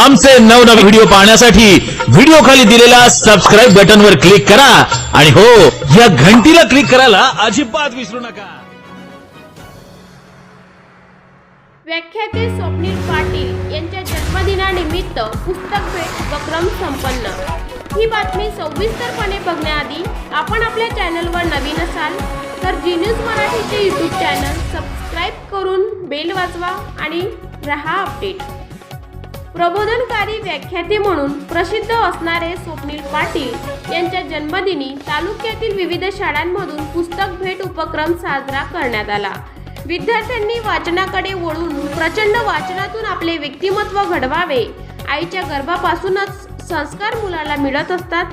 आमचे नवनवे व्हिडिओ पाहण्यासाठी व्हिडिओ खाली दिलेल्या सबस्क्राईब बटनवर क्लिक करा. आणि हो या घंटीला क्लिक करायला अजिबात विसरू नका. व्याख्याते स्वप्नील पाटील यांच्या जन्मदिनानिमित्त पुस्तक भेट उपक्रम संपन्न. ही बातमी सविस्तरपणे बघण्याआधी आपण आपल्या चॅनलवर नवीन असाल तर जी न्यूज मराठीचे यूट्यूब चॅनल सबस्क्राईब करून बेल वाजवा आणि रहा अपडेट प्रबोधनकारी व्याख्याते म्हणून प्रसिद्ध असणारे स्वप्नील पाटील यांच्या जन्मदिनी तालुक्यातील विविध शाळांमधून पुस्तक भेट उपक्रम साजरा करण्यात आला. विद्यार्थ्यांनी वाचनाकडे वळून प्रचंड वाचनातून आपले व्यक्तिमत्व घडवावे. आईच्या गर्भापासूनच संस्कार मुलाला मिळत असतात.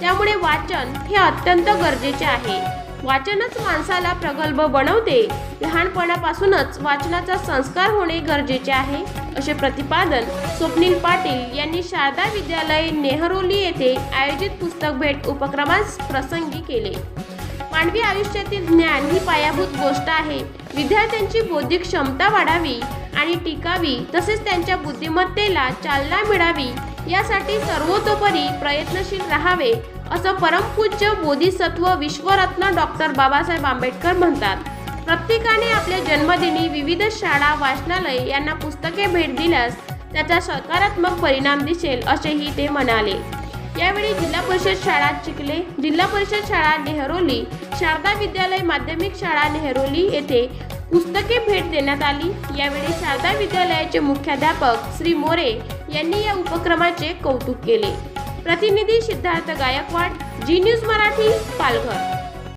त्यामुळे वाचन हे अत्यंत गरजेचे आहे. वाचनच माणसाला प्रगल्भ बनवते. लहानपणापासूनच वाचनाचा संस्कार होणे गरजेचे आहे. असे प्रतिपादन स्वप्नील पाटील यांनी शारदा विद्यालय नेहरोली येथे आयोजित पुस्तक भेट उपक्रमास प्रसंगी केले. मानवी आयुष्यातील ज्ञान ही पायाभूत गोष्ट आहे. विद्यार्थ्यांची बौद्धिक क्षमता वाढावी आणि टिकावी तसेच त्यांच्या बुद्धिमत्तेला चालना मिळावी यासाठी सर्वतोपरी प्रयत्नशील राहावे असं परमपूज्य बोधिसत्व विश्वरत्न डॉक्टर बाबासाहेब आंबेडकर म्हणतात. प्रत्येकाने आपल्या जन्मदिनी विविध शाळा वाचनालय यांना पुस्तके भेट दिल्यास त्याचा सकारात्मक परिणाम दिसेल असेही ते म्हणाले. यावेळी जिल्हा परिषद शाळा चिखले जिल्हा परिषद शाळा नेहरोली शारदा विद्यालय माध्यमिक शाळा नेहरोली येथे पुस्तके भेट देण्यात आली. यावेळी शारदा विद्यालयाचे मुख्याध्यापक श्री मोरे यांनी या उपक्रमाचे कौतुक केले. प्रतिनिधी सिद्धार्थ गायकवाड जी न्यूज मराठी पालघर.